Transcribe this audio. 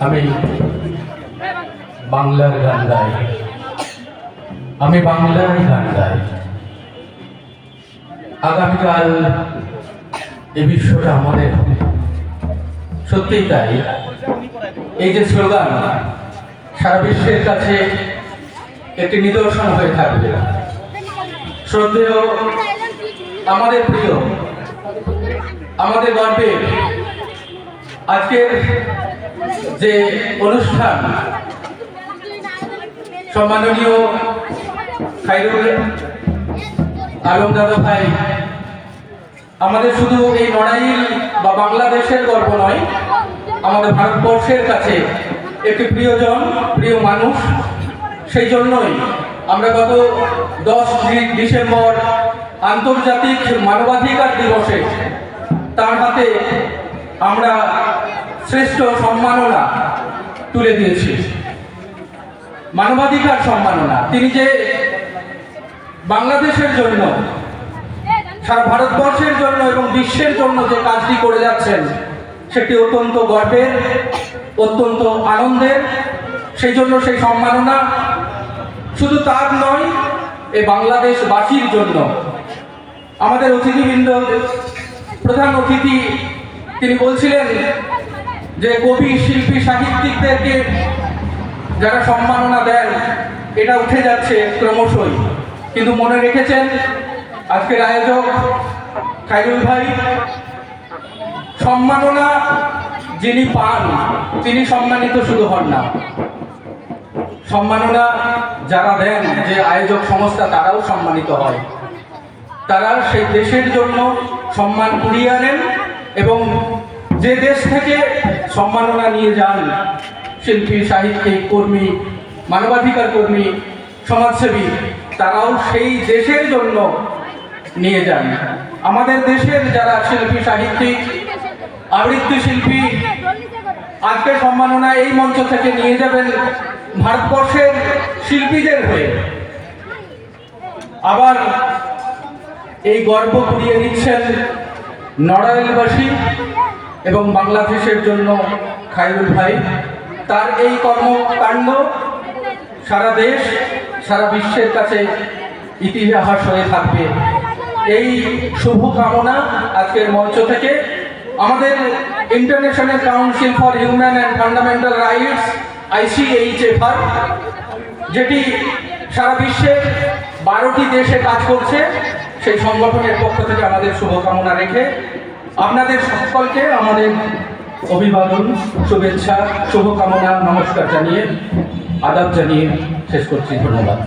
আমি বাংলার গান গাই। আমি বাংলায় গান গাই। আগামীকাল এই বিশ্বটা আমাদের। সত্যিই তাই। এই যে স্লোগান, সারা বিশ্বের কাছে একটি নিদর্শন হয়ে থাকবে। শ্রদ্ধেয় আমাদের প্রিয়, আমাদের গর্বের আজকের যে অনুষ্ঠান, সম্মাননীয় খাইরুল আলম দাদা ভাই, আমাদের শুধু এই লড়াইল বা বাংলাদেশের গর্ব নয় আমাদের ভারতবর্ষের কাছে একটি প্রিয়জন, প্রিয় মানুষ। সেই জন্যই আমরা গত দশ ডিসেম্বর আন্তর্জাতিক মানবাধিকার দিবসে তার হাতে আমরা শ্রেষ্ঠ সম্মাননা তুলে দিয়েছি। মানবাধিকার সম্মাননা। তিনি যে বাংলাদেশের জন্য, সারা ভারতবর্ষের জন্য এবং বিশ্বের জন্য যে কাজটি করে যাচ্ছেন সেটি অত্যন্ত গর্বের, অত্যন্ত আনন্দের। সেই জন্য সেই সম্মাননা শুধু তার নয় এই বাংলাদেশবাসীর জন্য। আমাদের অতিথিবৃন্দ, প্রধান অতিথি, তিনি বলছিলেন যে কবি, শিল্পী, সাহিত্যিকদেরকে যারা সম্মাননা দেন, এটা উঠে যাচ্ছে ক্রমশই। কিন্তু মনে রেখেছেন আজকের আয়োজক খাইরুল ভাই সম্মাননা যিনি পান, তিনি সম্মানিত শুধু হন না। সম্মাননা যারা দেন, যে আয়োজক সংস্থা, তারাও সম্মানিত হয়। তারা সেই দেশের জন্য সম্মান কুড়িয়ে আনেন এবং যে দেশ থেকে সম্মাননা নিয়ে যান, শিল্পী, সাহিত্যিক, কর্মী, মানবাধিকার কর্মী, সমাজসেবী, তারাও সেই দেশের জন্য নিয়ে যান। আমাদের দেশের যারা শিল্পী, সাহিত্যিক আবৃত্তি শিল্পী আজকে সম্মাননা এই মঞ্চ থেকে নিয়ে যাবেন ভারতবর্ষের শিল্পীদের হয়ে। আবার এই গর্ব কুড়িয়ে নিচ্ছেন নড়াইলবাসী এবং বাংলাদেশের জন্য খাইরুল ভাই। তার এই কর্মকাণ্ড সারা দেশ, সারা বিশ্বের কাছে ইতিহাস হয়ে থাকবে। এই শুভ কামনা আজকের মঞ্চ থেকে আমাদের international council for human and fundamental rights ICHFR যেটি সারা বিশ্বে বারোটি দেশে কাজ করছে, সেই সংগঠনের পক্ষ থেকে আমাদের শুভকামনা রেখে আপনাদের সকলকে আমাদের অভিবাদন, শুভেচ্ছা, শুভকামনা, নমস্কার জানিয়ে, আদাব জানিয়ে শেষ করছি। ধন্যবাদ।